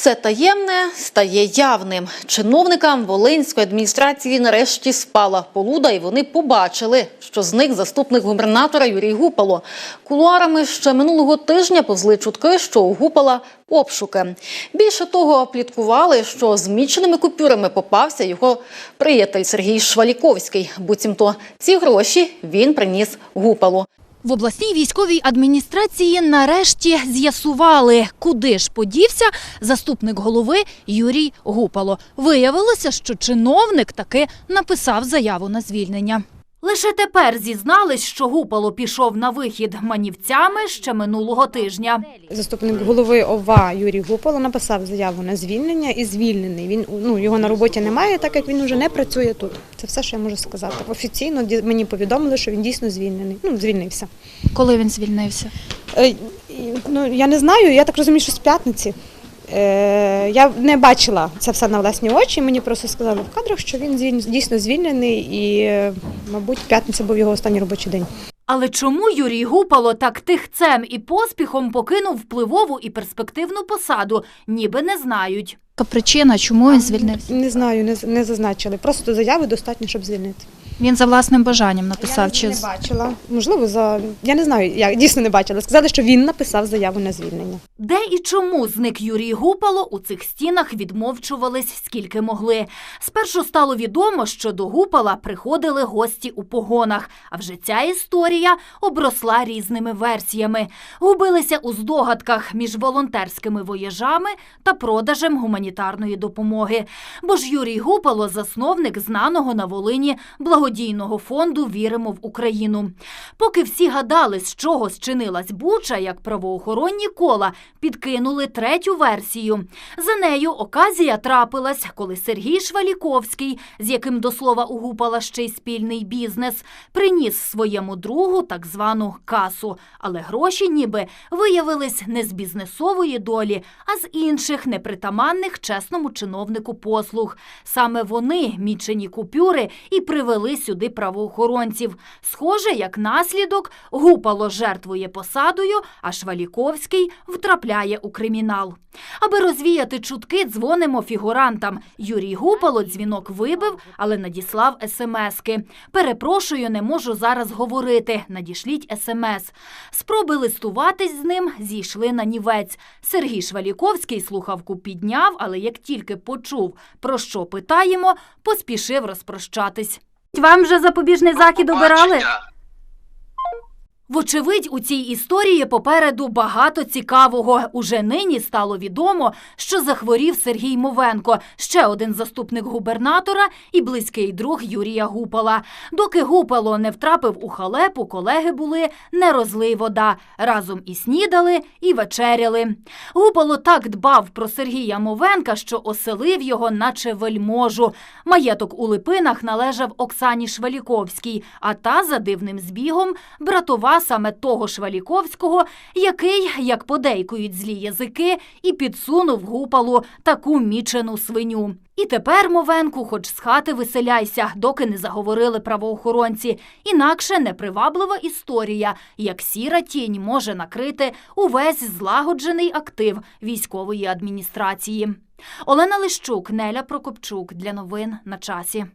Все таємне стає явним. Чиновникам Волинської адміністрації нарешті спала полуда, і вони побачили, що зник заступник губернатора Юрій Гупало. Кулуарами ще минулого тижня повзли чутки, що у Гупала обшуки. Більше того, пліткували, що з міченими купюрами попався його приятель Сергій Шваліковський. Буцімто ці гроші він приніс Гупалу. В обласній військовій адміністрації нарешті з'ясували, куди ж подівся заступник голови Юрій Гупало. Виявилося, що чиновник таки написав заяву на звільнення. Лише тепер зізнались, що Гупало пішов на вихід манівцями ще минулого тижня. Заступник голови ОВА Юрій Гупало написав заяву на звільнення і звільнений. Він ну його на роботі немає, так як він вже не працює тут. Це все, що я можу сказати. Офіційно мені повідомили, що він дійсно звільнений. Ну звільнився. Коли він звільнився? Е, ну я не знаю. Я так розумію, що з п'ятниці. Е, я не бачила це все на власні очі. Мені просто сказали в кадрах, що він дійсно звільнений, і, е, мабуть, п'ятниця був його останній робочий день. Але чому Юрій Гупало так тихцем і поспіхом покинув впливову і перспективну посаду, ніби не знають. Причина, чому він звільнився? Не знаю, не, з- не зазначили. Просто заяви достатньо, щоб звільнити. Він за власним бажанням Я написав. Чи не бачила. Можливо, за я не знаю. Я дійсно не бачила. Сказали, що він написав заяву на звільнення. де і чому зник Юрій Гупало у цих стінах відмовчувались скільки могли. Спершу стало відомо, що до Гупала приходили гості у погонах. А вже ця історія обросла різними версіями. Губилися у здогадках між волонтерськими вояжами та продажем гуманітарної допомоги. Бо ж Юрій Гупало засновник знаного на Волині благодійного фонду Віримо в Україну. Поки всі гадали, з чого зчинилась Буча, як правоохоронні кола підкинули третю версію. За нею оказія трапилась, коли Сергій Шваліковський, з яким до слова угупала ще й спільний бізнес, приніс своєму другу так звану касу. Але гроші ніби виявились не з бізнесової долі, а з інших непритаманних чесному чиновнику послуг. Саме вони, мічені купюри, і привели сюди правоохоронців. Схоже, як наслідок, Гупало жертвує посадою, а Шваліковський втрапляє у кримінал. Аби розвіяти чутки, дзвонимо фігурантам. Юрій Гупало дзвінок вибив, але надіслав смски. Перепрошую, не можу зараз говорити. Надішліть смс. Спроби листуватись з ним зійшли на нівець. Сергій Шваліковський слухавку підняв, але як тільки почув, про що питаємо, поспішив розпрощатись. Вам вже запобіжний захід обирали? Вочевидь, у цій історії попереду багато цікавого. Уже нині стало відомо, що захворів Сергій Мовенко, ще один заступник губернатора і близький друг Юрія Гупала. Доки Гупало не втрапив у халепу, колеги були не розлий вода. Разом і снідали, і вечеряли. Гупало так дбав про Сергія Мовенка, що оселив його, наче вельможу. Маєток у Липинах належав Оксані Шваліковській, а та за дивним збігом братова саме того Шваліковського, який, як подейкують злі язики, і підсунув гупалу таку мічену свиню. І тепер, Мовенку, хоч з хати виселяйся, доки не заговорили правоохоронці. Інакше неприваблива історія, як сіра тінь може накрити увесь злагоджений актив військової адміністрації. Олена Лищук, Неля Прокопчук для новин на часі.